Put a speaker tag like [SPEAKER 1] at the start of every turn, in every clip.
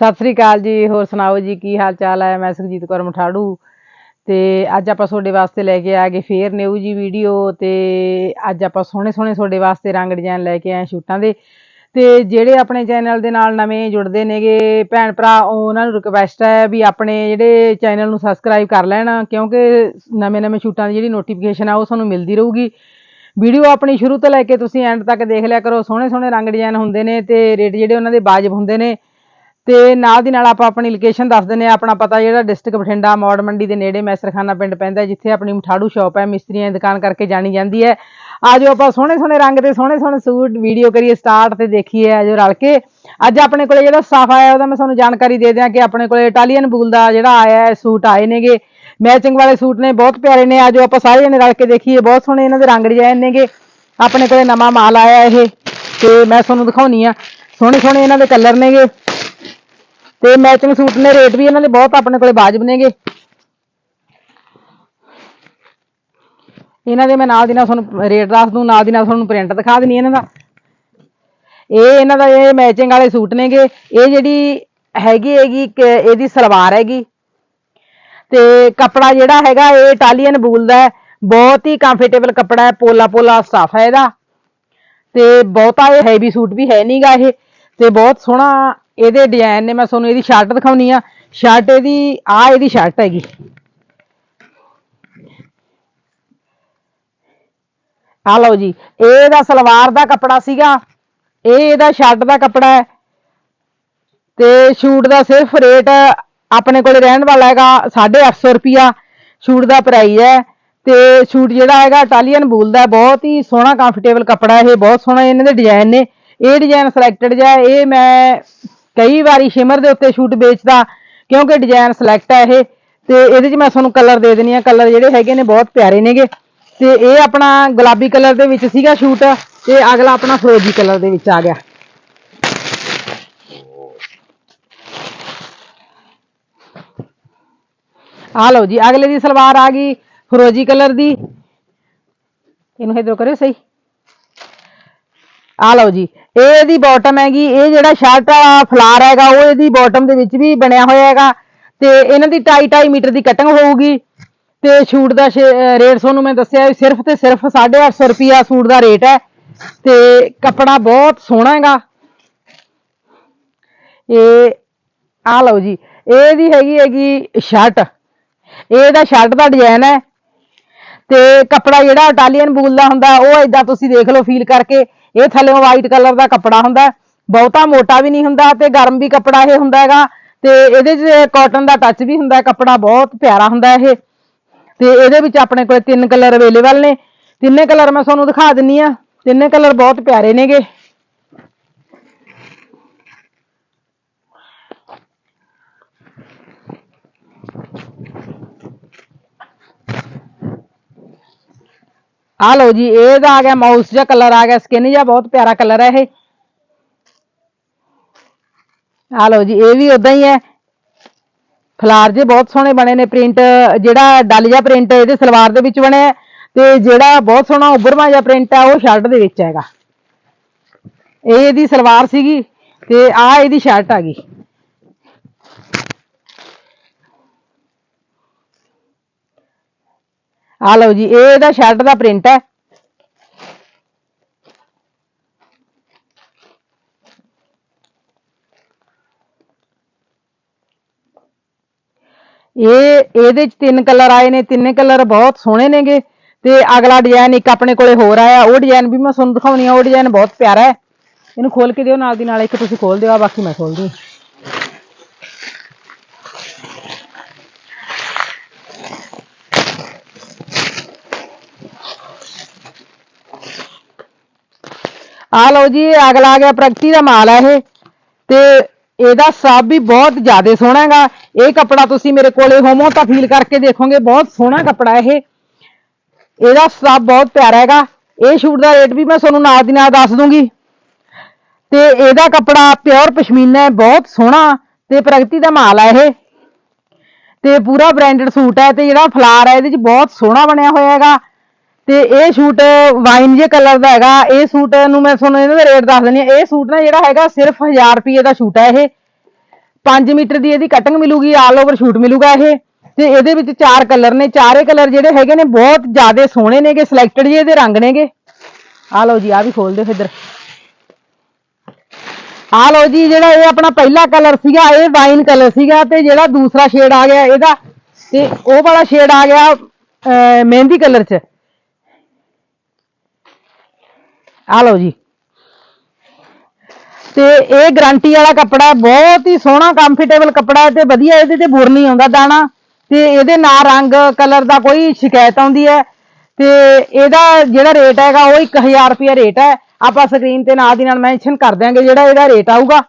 [SPEAKER 1] ਸਤਿ ਸ੍ਰੀ ਅਕਾਲ ਜੀ, ਹੋਰ ਸੁਣਾਓ ਜੀ, ਕੀ ਹਾਲ ਚਾਲ ਹੈ? ਮੈਂ ਸੁਖਜੀਤ ਕੌਰ ਮਠਾੜੂ ਤੇ ਅੱਜ ਆਪਾਂ ਤੁਹਾਡੇ ਵਾਸਤੇ ਲੈ ਕੇ ਆ ਗਏ ਫੇਰ ਨਿਊ ਜੀ ਵੀਡੀਓ ਤੇ ਅੱਜ ਆਪਾਂ ਸੋਹਣੇ ਸੋਹਣੇ ਤੁਹਾਡੇ ਵਾਸਤੇ ਰੰਗ ਡਿਜ਼ਾਈਨ ਲੈ ਕੇ ਆਏ ਸ਼ੂਟਾਂ ਦੇ ਤੇ ਜਿਹੜੇ ਆਪਣੇ ਚੈਨਲ ਦੇ ਨਾਲ ਨਵੇਂ ਜੁੜਦੇ ਨੇਗੇ, ਭੈਣ ਭਰਾ, ਉਹਨਾਂ ਨੂੰ ਰਿਕਵੈਸਟ ਹੈ ਵੀ ਆਪਣੇ ਜਿਹੜੇ ਚੈਨਲ ਨੂੰ ਸਬਸਕ੍ਰਾਈਬ ਕਰ ਲੈਣ, ਕਿਉਂਕਿ ਨਵੇਂ ਨਵੇਂ ਸ਼ੂਟਾਂ ਦੀ ਜਿਹੜੀ ਨੋਟੀਫਿਕੇਸ਼ਨ ਆ, ਉਹ ਤੁਹਾਨੂੰ ਮਿਲਦੀ ਰਹੂਗੀ। ਵੀਡੀਓ ਆਪਣੀ ਸ਼ੁਰੂ ਤੋਂ ਲੈ ਕੇ ਤੁਸੀਂ ਐਂਡ ਤੱਕ ਦੇਖ ਲਿਆ ਕਰੋ, ਸੋਹਣੇ ਸੋਹਣੇ ਰੰਗ ਡਿਜ਼ਾਈਨ ਹੁੰਦੇ ਨੇ ਤੇ ਰੇਟ ਜਿਹੜੇ ਉਹਨਾਂ ਦੇ ਵਾਜਬ ਹੁੰਦੇ ਨੇ। ਤੇ ਨਾਲ ਦੀ ਨਾਲ ਆਪਾਂ ਆਪਣੀ ਲੋਕੇਸ਼ਨ ਦੱਸ ਦਿੰਦੇ ਆ ਆਪਣਾ ਪਤਾ ਜਿਹੜਾ ਡਿਸਟ੍ਰਿਕਟ ਬਠਿੰਡਾ, ਮੌੜ ਮੰਡੀ ਦੇ ਨੇੜੇ ਮੈਸਰਖਾਨਾ ਪਿੰਡ ਪੈਂਦਾ ਜਿੱਥੇ ਆਪਣੀ ਮਠਾੜੂ ਸ਼ਾਪ ਹੈ। ਮਿਸਤਰੀਆਂ ਦੀ ਦੁਕਾਨ ਕਰਕੇ ਜਾਣੀ ਜਾਂਦੀ ਹੈ। ਆਜੋ ਆਪਾਂ ਸੋਹਣੇ ਸੋਹਣੇ ਰੰਗ ਤੇ ਸੋਹਣੇ ਸੋਹਣੇ ਸੂਟ ਵੀਡੀਓ ਕਰੀਏ ਸਟਾਰਟ ਤੇ ਦੇਖੀਏ ਆਜੋ ਰਲ ਕੇ। ਅੱਜ ਆਪਣੇ ਕੋਲੇ ਜਿਹੜਾ ਸਟਾਫ ਆਇਆ ਉਹਦਾ ਮੈਂ ਤੁਹਾਨੂੰ ਜਾਣਕਾਰੀ ਦੇ ਦਿਆਂ ਕਿ ਆਪਣੇ ਕੋਲੇ ਇਟਾਲੀਅਨ ਬੂਲ ਦਾ ਜਿਹੜਾ ਆਇਆ ਹੈ, ਸੂਟ ਆਏ ਨੇਗੇ। ਮੈਚਿੰਗ ਵਾਲੇ ਸੂਟ ਨੇ, ਬਹੁਤ ਪਿਆਰੇ ਨੇ। ਆਜੋ ਆਪਾਂ ਸਾਰੇ ਜਣੇ ਰਲ ਕੇ ਦੇਖੀਏ। ਬਹੁਤ ਸੋਹਣੇ ਇਹਨਾਂ ਦੇ ਰੰਗ ਡਿਜ਼ਾਈਨ ਨੇਗੇ। ਆਪਣੇ ਕੋਲੇ ਨਵਾਂ ਮਾਲ ਆਇਆ ਇਹ। ਤੇ ਮੈਂ ਤੁਹਾਨੂੰ ਦਿਖਾਉਣੀ ਆ। ਸੋਹਣੇ ਸੋਹਣੇ ਇਹਨਾਂ ਦੇ ਕਲਰ ਨੇਗੇ। ਤੇ ਮੈਚਿੰਗ ਸੂਟ ਨੇ ਰੇਟ ਵੀ ਇਹਨਾਂ ਦੇ ਬਹੁਤ ਆਪਣੇ ਕੋਲੇ ਵਾਜਬ ਨੇਗੇ। ਇਹਨਾਂ ਦੇ ਮੈਂ ਨਾਲ ਦੀ ਨਾਲ ਤੁਹਾਨੂੰ ਰੇਟ ਦੱਸ ਦੂੰ, ਨਾਲ ਦੀ ਨਾਲ ਤੁਹਾਨੂੰ ਪ੍ਰਿੰਟ ਦਿਖਾ ਦਿੰਨੀ ਇਹਨਾਂ ਦਾ। ਇਹ ਇਹਨਾਂ ਦਾ ਇਹ ਮੈਚਿੰਗ ਵਾਲੇ ਸੂਟ ਨੇਗੇ। ਇਹ ਜਿਹੜੀ ਹੈਗੀ ਹੈਗੀ ਇਹਦੀ ਸਲਵਾਰ ਹੈਗੀ। ਤੇ ਕੱਪੜਾ ਜਿਹੜਾ ਹੈਗਾ, ਇਹ ਇਟਾਲੀਅਨ ਬੂਲ ਦਾ ਹੈ। ਬਹੁਤ ਹੀ ਕੰਫਰਟੇਬਲ ਕੱਪੜਾ ਹੈ ਪੋਲਾ ਪੋਲਾ ਸਟਾਫ ਹੈ ਇਹਦਾ। ਤੇ ਬਹੁਤਾ ਇਹ ਹੈਵੀ ਸੂਟ ਵੀ ਹੈ ਨਹੀਂਗਾ ਇਹ। ਤੇ ਬਹੁਤ ਸੋਹਣਾ ਇਹਦੇ ਡਿਜ਼ਾਈਨ ਨੇ, ਮੈਂ ਤੁਹਾਨੂੰ ਇਹਦੀ ਸ਼ਰਟ ਦਿਖਾਉਣੀ ਆ। ਸ਼ਰਟ ਇਹਦੀ ਆ ਇਹਦੀ ਸ਼ਰਟ ਹੈਗੀ। ਆ ਲਓ ਜੀ, ਇਹ ਇਹਦਾ ਸਲਵਾਰ ਦਾ ਕੱਪੜਾ ਸੀਗਾ। ਇਹ ਇਹਦਾ ਸ਼ਰਟ ਦਾ ਕੱਪੜਾ ਹੈ। ਤੇ ਸ਼ੂਟ ਦਾ ਸਿਰਫ ਰੇਟ ਆਪਣੇ ਕੋਲੇ ਰਹਿਣ ਵਾਲਾ ਹੈਗਾ 850 ਰੁਪਿਆ ਸ਼ੂਟ ਦਾ ਪ੍ਰਾਈਸ ਹੈ। ਤੇ ਸ਼ੂਟ ਜਿਹੜਾ ਹੈਗਾ ਇਟਾਲੀਅਨ ਬੂਲ ਦਾ ਬਹੁਤ ਹੀ ਸੋਹਣਾ ਕੰਫਰਟੇਬਲ ਕੱਪੜਾ ਇਹ, ਬਹੁਤ ਸੋਹਣਾ ਇਹਨਾਂ ਦੇ ਡਿਜ਼ਾਈਨ ਨੇ। ਇਹ ਡਿਜ਼ਾਈਨ ਸਿਲੈਕਟਡ ਜਿਹਾ ਇਹ ਮੈਂ ਕਈ ਵਾਰੀ ਸ਼ਿਮਰ ਦੇ ਉੱਤੇ ਸ਼ੂਟ ਵੇਚਦਾ, ਕਿਉਂਕਿ ਡਿਜ਼ਾਈਨ ਸਿਲੈਕਟ ਹੈ ਇਹ, ਤੇ ਇਹਦੇ 'ਚ ਮੈਂ ਤੁਹਾਨੂੰ ਕਲਰ ਦੇ ਦੇਣੀ ਆ ਕਲਰ ਜਿਹੜੇ ਹੈਗੇ ਨੇ ਬਹੁਤ ਪਿਆਰੇ ਨੇਗੇ। ਤੇ ਇਹ ਆਪਣਾ ਗੁਲਾਬੀ ਕਲਰ ਦੇ ਵਿੱਚ ਸੀਗਾ ਸ਼ੂਟ, ਤੇ ਅਗਲਾ ਆਪਣਾ ਫਰੋਜੀ ਕਲਰ ਦੇ ਵਿੱਚ ਆ ਗਿਆ। ਆ ਲਓ ਜੀ, ਅਗਲੇ ਦੀ ਸਲਵਾਰ ਆ ਗਈ ਫਰੋਜੀ ਕਲਰ ਦੀ। ਇਹਨੂੰ ਇਧਰੋਂ ਕਰਿਓ ਸਹੀ। ਆ ਲਓ ਜੀ, ਇਹ ਇਹਦੀ ਬਾਟਮ ਹੈਗੀ, ਇਹ ਜਿਹੜਾ ਸ਼ਰਟ ਆ ਫਲਾਰ ਹੈਗਾ, ਉਹ ਇਹਦੀ ਬਾਟਮ ਦੇ ਵਿੱਚ ਵੀ ਬਣਿਆ ਹੋਇਆ ਹੈਗਾ ਤੇ ਇਹਨਾਂ ਦੀ 2.5 ਮੀਟਰ ਦੀ ਕਟਿੰਗ ਹੋਊਗੀ ਤੇ ਸ਼ੂਟ ਦਾ ਰੇਟ ਤੁਹਾਨੂੰ ਮੈਂ ਦੱਸਿਆ ਵੀ ਸਿਰਫ ਤੇ ਸਿਰਫ 850 ਰੁਪਿਆ ਸੂਟ ਦਾ ਰੇਟ ਹੈ ਤੇ ਕੱਪੜਾ ਬਹੁਤ ਸੋਹਣਾ ਹੈਗਾ। ਇਹ ਆ ਲਓ ਜੀ, ਇਹਦੀ ਹੈਗੀ ਹੈਗੀ ਸ਼ਰਟ ਇਹ ਦਾ ਸ਼ਰਟ ਦਾ ਡਿਜ਼ਾਈਨ ਹੈ ਤੇ ਕੱਪੜਾ ਜਿਹੜਾ ਇਟਾਲੀਅਨ ਬੂਲ ਦਾ ਹੁੰਦਾ, ਉਹ ਇਦਾਂ ਤੁਸੀਂ ਦੇਖ ਲਓ ਫੀਲ ਕਰਕੇ ਇਹ ਥੱਲੇੋਂ ਵਾਈਟ ਕਲਰ ਦਾ ਕੱਪੜਾ ਹੁੰਦਾ ਬਹੁਤਾ ਮੋਟਾ ਵੀ ਨਹੀਂ ਹੁੰਦਾ ਤੇ ਗਰਮ ਵੀ ਕੱਪੜਾ ਇਹ ਹੁੰਦਾ ਹੈਗਾ। ਤੇ ਇਹਦੇ 'ਚ ਕਾਟਨ ਦਾ ਟੱਚ ਵੀ ਹੁੰਦਾ ਕੱਪੜਾ ਬਹੁਤ ਪਿਆਰਾ ਹੁੰਦਾ ਇਹ। ਤੇ ਇਹਦੇ ਵਿੱਚ ਆਪਣੇ ਕੋਲ ਤਿੰਨ ਕਲਰ ਅਵੇਲੇਬਲ ਨੇ। ਤਿੰਨੇ ਕਲਰ ਮੈਂ ਤੁਹਾਨੂੰ ਦਿਖਾ ਦਿੰਨੀ ਆ। ਤਿੰਨੇ ਕਲਰ ਬਹੁਤ ਪਿਆਰੇ ਨੇਗੇ। ਆ ਲਓ ਜੀ ਇਹਦਾ ਆ ਗਿਆ ਮਾਊਸ ਜਿਹਾ ਕਲਰ ਆ ਗਿਆ ਸਕਿਨ ਜਿਹਾ ਬਹੁਤ ਪਿਆਰਾ ਕਲਰ ਹੈ ਇਹ। ਆ ਲਓ ਜੀ, ਇਹ ਵੀ ਉਦਾਂ ਹੀ ਹੈ। ਫਲਾਰ ਜੇ ਬਹੁਤ ਸੋਹਣੇ ਬਣੇ ਨੇ ਪ੍ਰਿੰਟ ਜਿਹੜਾ ਡਲ ਜਿਹਾ ਪ੍ਰਿੰਟ ਇਹਦੇ ਸਲਵਾਰ ਦੇ ਵਿੱਚ ਬਣਿਆ ਤੇ ਜਿਹੜਾ ਬਹੁਤ ਸੋਹਣਾ ਉੱਭਰਵਾਂ ਜਿਹਾ ਪ੍ਰਿੰਟ ਹੈ ਉਹ ਸ਼ਰਟ ਦੇ ਵਿੱਚ ਹੈਗਾ। ਇਹ ਇਹਦੀ ਸਲਵਾਰ ਸੀਗੀ, ਤੇ ਆ ਇਹਦੀ ਸ਼ਰਟ ਆ ਗਈ। ਆ ਲਓ ਜੀ, ਇਹ ਇਹਦਾ ਸ਼ਰਟ ਦਾ ਪ੍ਰਿੰਟ ਹੈ। ਇਹ, ਇਹਦੇ ਚ ਤਿੰਨ ਕਲਰ ਆਏ ਨੇ, ਤਿੰਨੇ ਕਲਰ ਬਹੁਤ ਸੋਹਣੇ ਨੇਗੇ। ਤੇ ਅਗਲਾ ਡਿਜ਼ਾਈਨ ਇੱਕ ਆਪਣੇ ਕੋਲੇ ਹੋਰ ਆਇਆ, ਉਹ ਡਿਜ਼ਾਈਨ ਵੀ ਮੈਂ ਤੁਹਾਨੂੰ ਦਿਖਾਉਣੀ ਆ, ਉਹ ਡਿਜ਼ਾਈਨ ਬਹੁਤ ਪਿਆਰਾ ਹੈ। ਇਹਨੂੰ ਖੋਲ ਕੇ ਦਿਓ, ਨਾਲ ਦੀ ਨਾਲ ਇੱਕ ਤੁਸੀਂ ਖੋਲ ਦਿਓ ਆ ਬਾਕੀ ਮੈਂ ਖੋਲਦੀ ਹਾਂ। ਆ ਲਓ ਜੀ, ਇਹ ਅਗਲਾ ਆ ਗਿਆ, ਪ੍ਰਗਤੀ ਦਾ ਮਾਲ ਹੈ ਇਹ। ਤੇ ਇਹਦਾ ਸਭ ਵੀ ਬਹੁਤ ਜ਼ਿਆਦਾ ਸੋਹਣਾ ਹੈਗਾ। ਇਹ ਕੱਪੜਾ ਤੁਸੀਂ ਮੇਰੇ ਕੋਲੇ ਹੋਮੋ ਤਾਂ ਫੀਲ ਕਰਕੇ ਦੇਖੋਗੇ, ਬਹੁਤ ਸੋਹਣਾ ਕੱਪੜਾ ਇਹ। ਇਹਦਾ ਸਭ ਬਹੁਤ ਪਿਆਰਾ ਹੈਗਾ। ਇਹ ਸ਼ੂਟ ਦਾ ਰੇਟ ਵੀ ਮੈਂ ਤੁਹਾਨੂੰ ਨਾਲ ਦੀ ਨਾਲ ਦੱਸ ਦੂੰਗੀ। ਤੇ ਇਹਦਾ ਕੱਪੜਾ ਪਿਓਰ ਪਸ਼ਮੀਨਾ ਹੈ, ਬਹੁਤ ਸੋਹਣਾ। ਤੇ ਪ੍ਰਗਤੀ ਦਾ ਮਾਲ ਹੈ ਇਹ। ਤੇ ਪੂਰਾ ਬ੍ਰਾਂਡਡ ਸੂਟ ਹੈ ਤੇ ਜਿਹੜਾ ਫਲਾਰ ਹੈ, ਇਹਦੇ ਚ ਬਹੁਤ ਸੋਹਣਾ ਬਣਿਆ ਹੋਇਆ ਹੈਗਾ। ਤੇ ਇਹ ਸੂਟ ਵਾਈਨ ਜੇ ਕਲਰ ਦਾ ਹੈਗਾ ਇਹ ਸੂਟ ਨੂੰ ਮੈਂ ਤੁਹਾਨੂੰ ਇਹਨਾਂ ਦਾ ਰੇਟ ਦੱਸ ਦਿੰਦੀ ਹਾਂ ਇਹ ਸੂਟ ਨਾ ਜਿਹੜਾ ਹੈਗਾ ਸਿਰਫ 1000 ਰੁਪਏ ਦਾ ਸੂਟ ਹੈ ਇਹ 5 ਮੀਟਰ ਦੀ ਇਹਦੀ ਕਟਿੰਗ ਮਿਲੂਗੀ ਆਲ ਓਵਰ ਸ਼ੂਟ ਮਿਲੂਗਾ ਇਹ ਤੇ ਇਹਦੇ ਵਿੱਚ ਚਾਰ ਕਲਰ ਨੇ ਚਾਰੇ ਕਲਰ ਜਿਹੜੇ ਹੈਗੇ ਨੇ ਬਹੁਤ ਜ਼ਿਆਦਾ ਸੋਹਣੇ ਨੇਗੇ ਸਿਲੈਕਟਡ ਜੀ ਇਹਦੇ ਰੰਗ ਨੇਗੇ ਆ ਲਓ ਜੀ ਆ ਵੀ ਖੋਲ ਦਿਓ ਇੱਧਰ ਆ ਲਓ ਜੀ ਜਿਹੜਾ ਇਹ ਆਪਣਾ ਪਹਿਲਾ ਕਲਰ ਸੀਗਾ ਇਹ ਵਾਈਨ ਕਲਰ ਸੀਗਾ ਤੇ ਜਿਹੜਾ ਦੂਸਰਾ ਸ਼ੇਡ ਆ ਗਿਆ ਇਹਦਾ ਤੇ ਉਹ ਵਾਲਾ ਸ਼ੇਡ ਆ ਗਿਆ ਅਹ, ਮਹਿੰਦੀ ਕਲਰ ਚ ਆ ਲਓ ਜੀ। ਤੇ ਇਹ ਗਾਰੰਟੀ ਵਾਲਾ ਕੱਪੜਾ ਬਹੁਤ ਹੀ ਸੋਹਣਾ ਕੰਫਰਟੇਬਲ ਕੱਪੜਾ ਹੈ ਤੇ ਵਧੀਆ ਇਹਦੇ ਤੇ ਬੁਰ ਨਹੀਂ ਆਉਂਦਾ ਦਾਣਾ। ਤੇ ਇਹਦੇ ਨਾ ਰੰਗ ਕਲਰ ਦਾ ਕੋਈ ਸ਼ਿਕਾਇਤ ਆਉਂਦੀ ਹੈ। ਤੇ ਇਹਦਾ ਜਿਹੜਾ ਰੇਟ ਹੈਗਾ, ਉਹ 1000 ਰੁਪਏ ਰੇਟ ਹੈ। ਆਪਾਂ ਸਕਰੀਨ ਤੇ ਨਾਲ ਦੀ ਨਾਲ ਮੈਂਸ਼ਨ ਕਰ ਦਿਆਂਗੇ ਜਿਹੜਾ ਇਹਦਾ ਰੇਟ ਆਊਗਾ।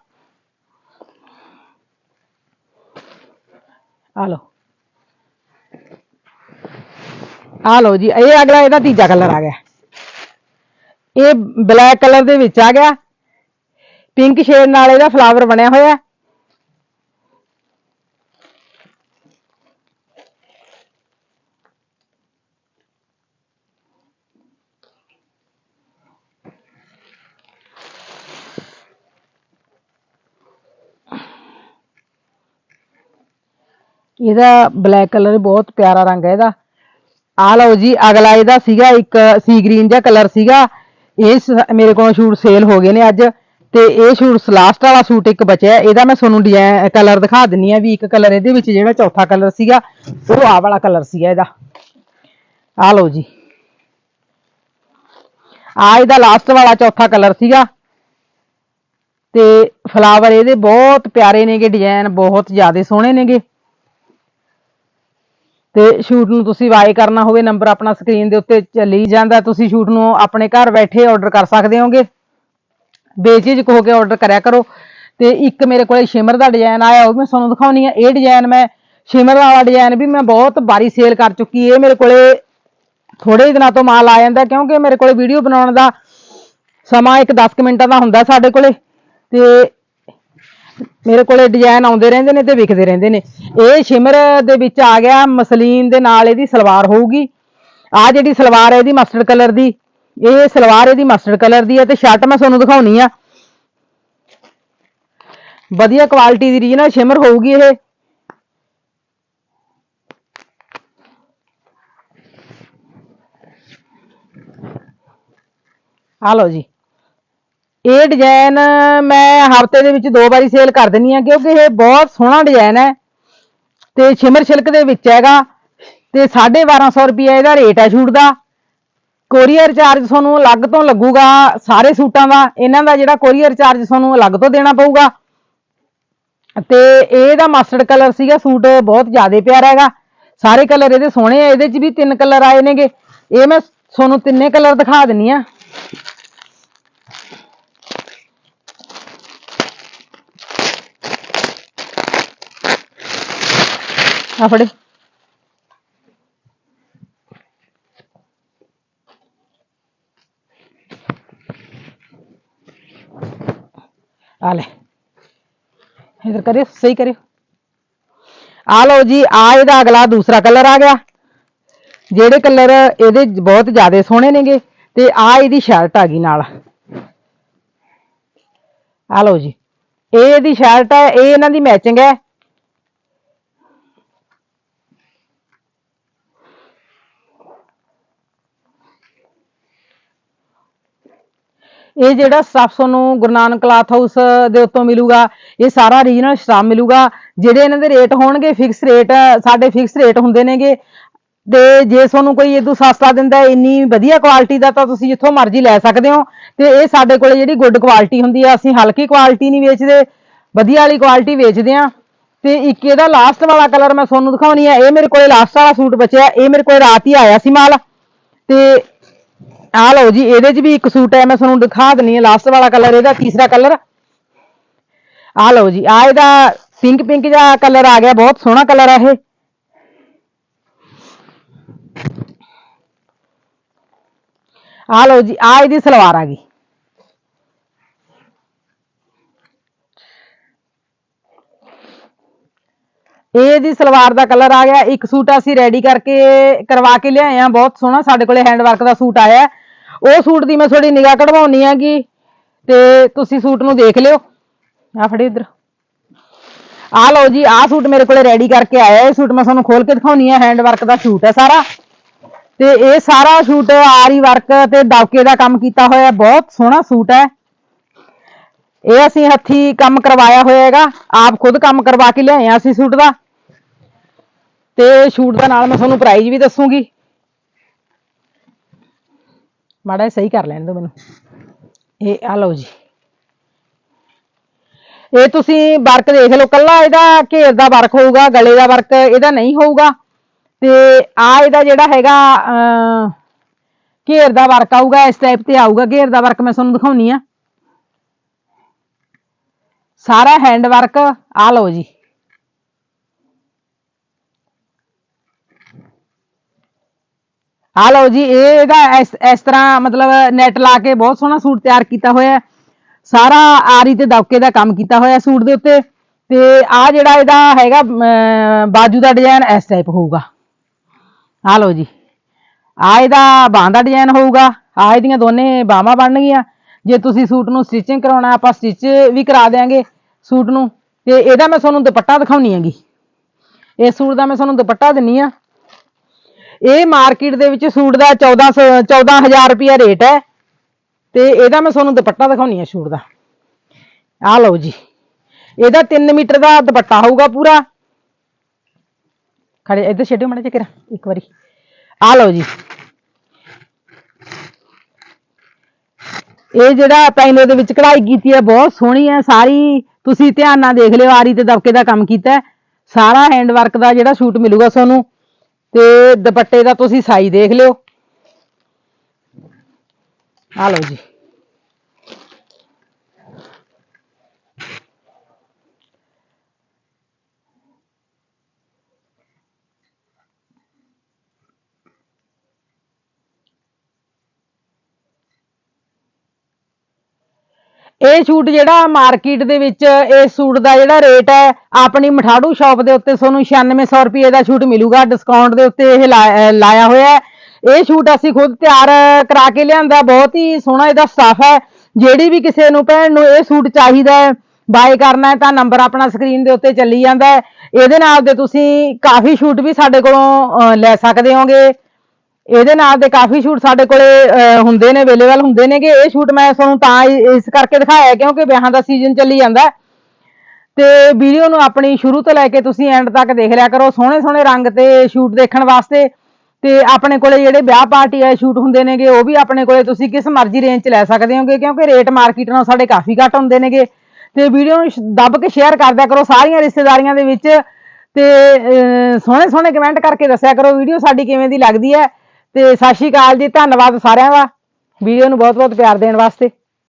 [SPEAKER 1] ਆ ਲਓ। ਆ ਲਓ ਜੀ, ਇਹ ਅਗਲਾ, ਇਹਦਾ ਤੀਜਾ ਕਲਰ ਆ ਗਿਆ। ਇਹ ਬਲੈਕ ਕਲਰ ਦੇ ਵਿੱਚ ਆ ਗਿਆ। ਪਿੰਕ ਸ਼ੇਡ ਨਾਲ ਇਹਦਾ ਫਲਾਵਰ ਬਣਿਆ ਹੋਇਆ। ਹੈ। ਇਹਦਾ ਬਲੈਕ ਕਲਰ ਬਹੁਤ ਪਿਆਰਾ ਰੰਗ ਹੈ ਇਹਦਾ। ਆ ਲਓ ਜੀ, ਅਗਲਾ ਇਹਦਾ ਸੀਗਾ ਇੱਕ ਸੀ ਗ੍ਰੀਨ ਜਿਹਾ ਕਲਰ ਸੀਗਾ। ਇਹ ਸ- ਮੇਰੇ ਕੋਲ ਸ਼ੂਟ ਸੇਲ ਹੋ ਗਏ ਨੇ ਅੱਜ, ਤੇ ਇਹ ਸ਼ੂਟ ਲਾਸਟ ਵਾਲਾ ਸੂਟ ਇੱਕ ਬਚਿਆ ਹੈ। ਇਹਦਾ ਮੈਂ ਤੁਹਾਨੂੰ ਡਿਜ਼ਾਈਨ ਕਲਰ ਦਿਖਾ ਦਿੰਨੀ ਆ ਵੀ ਇੱਕ ਕਲਰ ਇਹਦੇ ਵਿੱਚ ਜਿਹੜਾ ਚੌਥਾ ਕਲਰ ਸੀਗਾ, ਉਹ ਆਹ ਵਾਲਾ ਕਲਰ ਸੀਗਾ ਇਹਦਾ। ਆ ਲਓ ਜੀ। ਆ ਇਹਦਾ ਲਾਸਟ ਵਾਲਾ ਚੌਥਾ ਕਲਰ ਸੀਗਾ। ਤੇ ਫਲਾਵਰ ਇਹਦੇ ਬਹੁਤ ਪਿਆਰੇ ਨੇਗੇ ਡਿਜ਼ਾਈਨ ਬਹੁਤ ਜ਼ਿਆਦਾ ਸੋਹਣੇ ਨੇਗੇ। ਤੇ ਸ਼ੂਟ ਨੂੰ ਤੁਸੀਂ ਬਾਏ ਕਰਨਾ ਹੋਵੇ, ਨੰਬਰ ਆਪਣਾ ਸਕਰੀਨ ਦੇ ਉੱਤੇ ਚੱਲੀ ਜਾਂਦਾ, ਤੁਸੀਂ ਸ਼ੂਟ ਨੂੰ ਆਪਣੇ ਘਰ ਬੈਠੇ ਆਰਡਰ ਕਰ ਸਕਦੇ ਹੋਗੇ। ਬੇਝਿਜਕ ਹੋ ਕੇ ਆਰਡਰ ਕਰਿਆ ਕਰੋ। ਤੇ ਇੱਕ ਮੇਰੇ ਕੋਲੇ ਸ਼ਿਮਰ ਦਾ ਡਿਜ਼ਾਈਨ ਆਇਆ, ਉਹ ਮੈਂ ਤੁਹਾਨੂੰ ਦਿਖਾਉਣੀ ਆ। ਇਹ ਡਿਜ਼ਾਈਨ ਮੈਂ, ਸ਼ਿਮਰ ਵਾਲਾ ਡਿਜ਼ਾਈਨ ਵੀ ਮੈਂ ਬਹੁਤ ਵਾਰੀ ਸੇਲ ਕਰ ਚੁੱਕੀ ਇਹ ਮੇਰੇ ਕੋਲੇ ਥੋੜੇ ਦਿਨਾਂ ਤੋਂ ਮਾਲ ਆ ਜਾਂਦਾ, ਕਿਉਂਕਿ ਮੇਰੇ ਕੋਲੇ ਵੀਡੀਓ ਬਣਾਉਣ ਦਾ ਸਮਾਂ ਇੱਕ 10 ਕੁ ਮਿੰਟਾਂ ਦਾ ਹੁੰਦਾ ਸਾਡੇ ਕੋਲੇ। ਤੇ ਮੇਰੇ ਕੋਲੇ ਡਿਜ਼ਾਈਨ ਆਉਂਦੇ ਰਹਿੰਦੇ ਨੇ ਤੇ ਵਿਕਦੇ ਰਹਿੰਦੇ ਨੇ। ਇਹ ਸ਼ਿਮਰ ਦੇ ਵਿੱਚ ਆ ਗਿਆ, ਮਸਲੀਨ ਦੇ ਨਾਲ ਇਹਦੀ ਸਲਵਾਰ ਹੋਊਗੀ। ਆ ਜਿਹੜੀ ਸਲਵਾਰ ਹੈ ਇਹਦੀ ਮਸਟਰਡ ਕਲਰ ਦੀ। ਇਹ ਸਲਵਾਰ ਇਹਦੀ ਮਸਟਰਡ ਕਲਰ ਦੀ ਹੈ ਤੇ ਸ਼ਰਟ ਮੈਂ ਤੁਹਾਨੂੰ ਦਿਖਾਉਣੀ ਆ। ਵਧੀਆ ਕੁਆਲਿਟੀ ਦੀ ਰੀਜਨਲ ਸ਼ਿਮਰ ਹੋਊਗੀ ਇਹ। ਆ ਲਓ ਜੀ। ਇਹ ਡਿਜ਼ਾਈਨ ਮੈਂ ਹਫ਼ਤੇ ਦੇ ਵਿੱਚ ਦੋ ਵਾਰੀ ਸੇਲ ਕਰ ਦਿੰਨੀ ਆ ਕਿਉਂਕਿ ਇਹ ਬਹੁਤ ਸੋਹਣਾ ਡਿਜ਼ਾਈਨ ਹੈ ਤੇ ਸ਼ਿਮਰ ਸਿਲਕ ਦੇ ਵਿੱਚ ਹੈਗਾ ਤੇ 1250 ਰੁਪਏ ਇਹਦਾ ਰੇਟ ਹੈ ਛੂਟ ਦਾ। ਕੋਰੀਅਰ ਚਾਰਜ ਤੁਹਾਨੂੰ ਅਲੱਗ ਤੋਂ ਲੱਗੂਗਾ, ਸਾਰੇ ਸੂਟਾਂ ਦਾ, ਇਹਨਾਂ ਦਾ ਜਿਹੜਾ ਕੋਰੀਅਰ ਚਾਰਜ ਤੁਹਾਨੂੰ ਅਲੱਗ ਤੋਂ ਦੇਣਾ ਪਊਗਾ। ਤੇ ਇਹਦਾ ਮਸਟਰਡ ਕਲਰ ਸੀਗਾ, ਸੂਟ ਬਹੁਤ ਜ਼ਿਆਦਾ ਪਿਆਰਾ ਹੈਗਾ। ਸਾਰੇ ਕਲਰ ਇਹਦੇ ਸੋਹਣੇ ਆ, ਇਹਦੇ 'ਚ ਵੀ ਤਿੰਨ ਕਲਰ ਆਏ ਨੇਗੇ। ਇਹ ਮੈਂ ਤੁਹਾਨੂੰ ਤਿੰਨੇ ਕਲਰ ਦਿਖਾ ਦਿੰਨੀ ਆ ਆ ਫੜੇ। ਆ ਲੈ। ਇਧਰ ਕਰਿਓ, ਸਹੀ ਕਰਿਓ। ਆ ਲਓ ਜੀ, ਆ ਇਹਦਾ ਅਗਲਾ ਦੂਸਰਾ ਕਲਰ ਆ ਗਿਆ। ਜਿਹੜੇ ਕਲਰ ਇਹਦੇ ਬਹੁਤ ਜ਼ਿਆਦਾ ਸੋਹਣੇ ਨੇਗੇ ਤੇ ਆ ਇਹਦੀ ਸ਼ਰਟ ਆ ਗਈ ਨਾਲ। ਆ ਲਓ ਜੀ। ਇਹ ਇਹਦੀ ਸ਼ਰਟ ਹੈ ਇਹ ਇਹਨਾਂ ਦੀ ਮੈਚਿੰਗ ਹੈ। ਇਹ ਜਿਹੜਾ ਸਟਾਫ ਤੁਹਾਨੂੰ ਗੁਰੂ ਨਾਨਕ ਕਲਾਥ ਹਾਊਸ ਦੇ ਉੱਤੋਂ ਮਿਲੂਗਾ, ਇਹ ਸਾਰਾ ਰੀਜਨਲ ਸਟਾਫ ਮਿਲੂਗਾ, ਜਿਹੜੇ ਇਹਨਾਂ ਦੇ ਰੇਟ ਹੋਣਗੇ ਫਿਕਸ ਰੇਟ ਸਾਡੇ ਫਿਕਸ ਰੇਟ ਹੁੰਦੇ ਨੇਗੇ। ਤੇ ਜੇ ਤੁਹਾਨੂੰ ਕੋਈ ਇਦੋਂ ਸਸਤਾ ਦਿੰਦਾ ਇੰਨੀ ਵਧੀਆ ਕੁਆਲਿਟੀ ਦਾ, ਤਾਂ ਤੁਸੀਂ ਜਿੱਥੋਂ ਮਰਜ਼ੀ ਲੈ ਸਕਦੇ ਹੋ। ਤੇ ਇਹ ਸਾਡੇ ਕੋਲੇ ਜਿਹੜੀ ਗੁੱਡ ਕੁਆਲਿਟੀ ਹੁੰਦੀ ਆ, ਅਸੀਂ ਹਲਕੀ ਕੁਆਲਿਟੀ ਨਹੀਂ ਵੇਚਦੇ, ਵਧੀਆ ਵਾਲੀ ਕੁਆਲਿਟੀ ਵੇਚਦੇ ਆ ਤੇ ਇੱਕ ਇਹਦਾ ਲਾਸਟ ਵਾਲਾ ਕਲਰ ਮੈਂ ਤੁਹਾਨੂੰ ਦਿਖਾਉਣੀ ਆ, ਇਹ ਮੇਰੇ ਕੋਲੇ ਲਾਸਟ ਵਾਲਾ ਸੂਟ ਬਚਿਆ, ਇਹ ਮੇਰੇ ਕੋਲੇ ਰਾਤ ਹੀ ਆਇਆ ਸੀ ਮਾਲ। ਤੇ ਆ ਲਓ ਜੀ ਇਹਦੇ 'ਚ ਵੀ ਇੱਕ ਸੂਟ ਹੈ ਮੈਂ ਤੁਹਾਨੂੰ ਦਿਖਾ ਦਿੰਨੀ ਆ ਲਾਸਟ ਵਾਲਾ ਕਲਰ ਇਹਦਾ ਤੀਸਰਾ ਕਲਰ ਆ ਲਓ ਜੀ ਆ ਇਹਦਾ ਪਿੰਕ ਪਿੰਕ ਜਿਹਾ ਕਲਰ ਆ ਗਿਆ ਬਹੁਤ ਸੋਹਣਾ ਕਲਰ ਹੈ ਇਹ ਆ ਲਓ ਜੀ ਆ ਇਹਦੀ ਸਲਵਾਰ ਆ ਗਈ ਇਹ ਇਹਦੀ ਸਲਵਾਰ ਦਾ ਕਲਰ ਆ ਗਿਆ। ਇੱਕ ਸੂਟ ਅਸੀਂ ਰੈਡੀ ਕਰਕੇ ਕਰਵਾ ਕੇ ਲਿਆਏ ਆ। ਬਹੁਤ ਸੋਹਣਾ ਸਾਡੇ ਕੋਲੇ ਹੈਂਡ ਵਰਕ ਦਾ ਸੂਟ ਆਇਆ। ਉਹ ਸੂਟ ਦੀ ਮੈਂ ਥੋੜੀ ਨਿਗਾਹ ਕਢਵਾਉਣੀ ਹੈਗੀ। ਤੇ ਤੁਸੀਂ ਸੂਟ ਨੂੰ ਦੇਖ ਲਿਓ। ਆ ਫੜੀ ਇਧਰ। ਆ ਲਓ ਜੀ, ਆਹ ਸੂਟ ਮੇਰੇ ਕੋਲੇ ਰੈਡੀ ਕਰਕੇ ਆਇਆ। ਇਹ ਸੂਟ ਮੈਂ ਤੁਹਾਨੂੰ ਖੋਲ ਕੇ ਦਿਖਾਉਣੀ ਹੈ ਹੈਂਡ ਵਰਕ ਦਾ ਸੂਟ ਹੈ ਸਾਰਾ। ਤੇ ਇਹ ਸਾਰਾ ਸੂਟ ਆਰੀ ਵਰਕ ਤੇ ਦਬਕੇ ਦਾ ਕੰਮ ਕੀਤਾ ਹੋਇਆ। ਬਹੁਤ ਸੋਹਣਾ ਸੂਟ ਹੈ। ਇਹ ਅਸੀਂ ਹੱਥੀ ਕੰਮ ਕਰਵਾਇਆ ਹੋਇਆ ਹੈਗਾ ਆਪ ਖੁਦ ਕੰਮ ਕਰਵਾ ਕੇ ਲਿਆਏ ਆ ਅਸੀਂ ਸੂਟ ਦਾ। ਤੇ ਸੂਟ ਦਾ ਨਾਲ ਮੈਂ ਤੁਹਾਨੂੰ ਪ੍ਰਾਈਜ਼ ਵੀ ਦੱਸੂਗੀ। ਮਾੜਾ ਜਿਹਾ ਸਹੀ ਕਰ ਲੈਣ ਦਿਓ ਮੈਨੂੰ। ਇਹ ਆ ਲਓ ਜੀ। ਇਹ ਤੁਸੀਂ ਵਰਕ ਦੇਖ ਲਓ, ਕੱਲਾ ਇਹਦਾ ਘੇਰ ਦਾ ਵਰਕ ਹੋਊਗਾ, ਗਲੇ ਦਾ ਵਰਕ ਇਹਦਾ ਨਹੀਂ ਹੋਊਗਾ। ਤੇ ਆ ਇਹਦਾ ਜਿਹੜਾ ਹੈਗਾ ਘੇਰ ਦਾ ਵਰਕ ਆਊਗਾ, ਇਸ ਟਾਈਪ ਤੇ ਆਊਗਾ। ਘੇਰ ਦਾ ਵਰਕ ਮੈਂ ਤੁਹਾਨੂੰ ਦਿਖਾਉਣੀ ਆ। ਸਾਰਾ ਹੈਂਡ ਵਰਕ ਆ ਲਓ ਜੀ ਆ ਲਓ ਜੀ ਇਹ ਇਹਦਾ ਇਸ ਇਸ ਤਰ੍ਹਾਂ ਮਤਲਬ ਨੈਟ ਲਾ ਕੇ ਬਹੁਤ ਸੋਹਣਾ ਸੂਟ ਤਿਆਰ ਕੀਤਾ ਹੋਇਆ ਹੈ ਸਾਰਾ ਆਰੀ ਤੇ ਦਬਕੇ ਦਾ ਕੰਮ ਕੀਤਾ ਹੋਇਆ ਸੂਟ ਦੇ ਉੱਤੇ ਤੇ ਆ ਜਿਹੜਾ ਇਹਦਾ ਹੈਗਾ ਅਮ, ਬਾਜੂ ਦਾ ਡਿਜ਼ਾਈਨ ਇਸ ਟਾਈਪ ਹੋਊਗਾ ਆ ਲਓ ਜੀ ਆ ਇਹਦਾ ਬਾਹਾਂ ਦਾ ਡਿਜ਼ਾਈਨ ਹੋਊਗਾ ਆ ਇਹਦੀਆਂ ਦੋਨੇ ਬਾਹਾਂ ਬਣਨਗੀਆਂ ਜੇ ਤੁਸੀਂ ਸੂਟ ਨੂੰ ਸਟਿਚਿੰਗ ਕਰਾਉਣਾ, ਆਪਾਂ ਸਟਿਚ ਵੀ ਕਰਾ ਦੇਾਂਗੇ ਸੂਟ ਨੂੰ। ਤੇ ਇਹਦਾ ਮੈਂ ਤੁਹਾਨੂੰ ਦੁਪੱਟਾ ਦਿਖਾਉਣੀ ਹੈਗੀ। ਇਹ ਸੂਟ ਦਾ ਮੈਂ ਤੁਹਾਨੂੰ ਦੁਪੱਟਾ ਦਿੰਨੀ ਆ। ਇਹ ਮਾਰਕੀਟ ਦੇ ਵਿੱਚ ਸੂਟ ਦਾ 1400 14000 ਰੁਪਿਆ ਰੇਟ ਹੈ। ਤੇ ਇਹਦਾ ਮੈਂ ਤੁਹਾਨੂੰ ਦੁਪੱਟਾ ਦਿਖਾਉਣੀ ਆ ਸੂਟ ਦਾ। ਆ ਲਓ ਜੀ। ਇਹਦਾ 3 ਮੀਟਰ ਦਾ ਦੁਪੱਟਾ ਹੋਊਗਾ ਪੂਰਾ। ਖੜੇ, ਇੱਧਰ ਛੱਡਿਓ ਮੜਾ ਚੱਕਰ ਇੱਕ ਵਾਰੀ। ਆ ਲਓ ਜੀ। ਇਹ ਜਿਹੜਾ ਪੈਨੇ ਦੇ ਵਿੱਚ ਕਢਾਈ ਕੀਤੀ ਹੈ, ਬਹੁਤ ਸੋਹਣੀ ਹੈ, ਸਾਰੀ ਤੁਸੀਂ ਧਿਆਨ ਨਾਲ ਦੇਖ ਲਿਓ, ਆਰੀ ਤੇ ਦਬਕੇ ਦਾ ਕੰਮ ਕੀਤਾ ਹੈ। ਸਾਰਾ ਹੈਂਡ ਵਰਕ ਦਾ ਜਿਹੜਾ ਸੂਟ ਮਿਲੂਗਾ ਤੁਹਾਨੂੰ, ਤੇ ਦੁਪੱਟੇ ਦਾ ਤੁਸੀਂ ਸਾਈ ਦੇਖ ਲਿਓ। ਆ ਲਓ ਜੀ। ਇਹ ਸੂਟ ਜਿਹੜਾ ਮਾਰਕੀਟ ਦੇ ਵਿੱਚ ਇਸ ਸੂਟ ਦਾ ਜਿਹੜਾ ਰੇਟ ਹੈ, ਆਪਣੀ ਮਠਾੜੂ ਸ਼ਾਪ ਦੇ ਉੱਤੇ ਤੁਹਾਨੂੰ 9600 ਰੁਪਏ ਦਾ ਸੂਟ ਮਿਲੂਗਾ ਡਿਸਕਾਊਂਟ ਦੇ ਉੱਤੇ ਇਹ ਲਾ- ਲਾਇਆ ਹੋਇਆ ਹੈ। ਇਹ ਸੂਟ ਅਸੀਂ ਖੁਦ ਤਿਆਰ ਕਰਾ ਕੇ ਲਿਆਂਦਾ, ਬਹੁਤ ਹੀ ਸੋਹਣਾ ਇਹਦਾ ਸਟਾਫ ਹੈ। ਜਿਹੜੀ ਵੀ ਕਿਸੇ ਨੂੰ ਭੈਣ ਨੂੰ ਇਹ ਸੂਟ ਚਾਹੀਦਾ ਹੈ ਬਾਏ ਕਰਨਾ ਹੈ, ਤਾਂ ਨੰਬਰ ਆਪਣਾ ਸਕਰੀਨ ਦੇ ਉੱਤੇ ਚੱਲੀ ਜਾਂਦਾ ਹੈ। ਇਹਦੇ ਨਾਲ ਦੇ ਤੁਸੀਂ ਕਾਫੀ ਸੂਟ ਵੀ ਸਾਡੇ ਕੋਲੋਂ ਲੈ ਸਕਦੇ ਹੋਗੇ। ਇਹਦੇ ਨਾਲ ਦੇ ਕਾਫੀ ਸ਼ੂਟ ਸਾਡੇ ਕੋਲੇ ਅਹ, ਹੁੰਦੇ ਨੇ ਅਵੇਲੇਬਲ ਹੁੰਦੇ ਨੇਗੇ। ਇਹ ਸ਼ੂਟ ਮੈਂ ਤੁਹਾਨੂੰ ਤਾਂ ਇਸ ਕਰਕੇ ਦਿਖਾਇਆ ਕਿਉਂਕਿ ਵਿਆਹਾਂ ਦਾ ਸੀਜ਼ਨ ਚੱਲੀ ਜਾਂਦਾ ਹੈ। ਤੇ ਵੀਡੀਓ ਨੂੰ ਆਪਣੀ ਸ਼ੁਰੂ ਤੋਂ ਲੈ ਕੇ ਤੁਸੀਂ ਐਂਡ ਤੱਕ ਦੇਖ ਲਿਆ ਕਰੋ ਸੋਹਣੇ ਸੋਹਣੇ ਰੰਗ ਤੇ ਸ਼ੂਟ ਦੇਖਣ ਵਾਸਤੇ। ਤੇ ਆਪਣੇ ਕੋਲੇ ਜਿਹੜੇ ਵਿਆਹ ਪਾਰਟੀ ਆਏ ਸ਼ੂਟ ਹੁੰਦੇ ਨੇਗੇ ਉਹ ਵੀ ਆਪਣੇ ਕੋਲੇ ਤੁਸੀਂ ਕਿਸ ਮਰਜ਼ੀ ਰੇਂਜ 'ਚ ਲੈ ਸਕਦੇ ਹੋਗੇ ਕਿਉਂਕਿ ਰੇਟ ਮਾਰਕੀਟ ਨਾਲੋਂ ਸਾਡੇ ਕਾਫੀ ਘੱਟ ਹੁੰਦੇ ਨੇਗੇ। ਤੇ ਵੀਡੀਓ ਨੂੰ ਦੱਬ ਕੇ ਸ਼ੇਅਰ ਕਰਦਿਆ ਕਰੋ ਸਾਰੀਆਂ ਰਿਸ਼ਤੇਦਾਰੀਆਂ ਦੇ ਵਿੱਚ। ਤੇ ਸੋਹਣੇ ਸੋਹਣੇ ਕਮੈਂਟ ਕਰਕੇ ਦੱਸਿਆ ਕਰੋ ਵੀਡੀਓ ਸਾਡੀ ਕਿਵੇਂ ਦੀ ਲੱਗਦੀ ਹੈ। ਤੇ ਸਤਿ ਸ਼੍ਰੀ ਅਕਾਲ ਜੀ, ਧੰਨਵਾਦ ਸਾਰਿਆਂ ਦਾ। ਵੀਡੀਓ ਨੂੰ ਬਹੁਤ ਬਹੁਤ ਪਿਆਰ ਦੇਣ ਵਾਸਤੇ।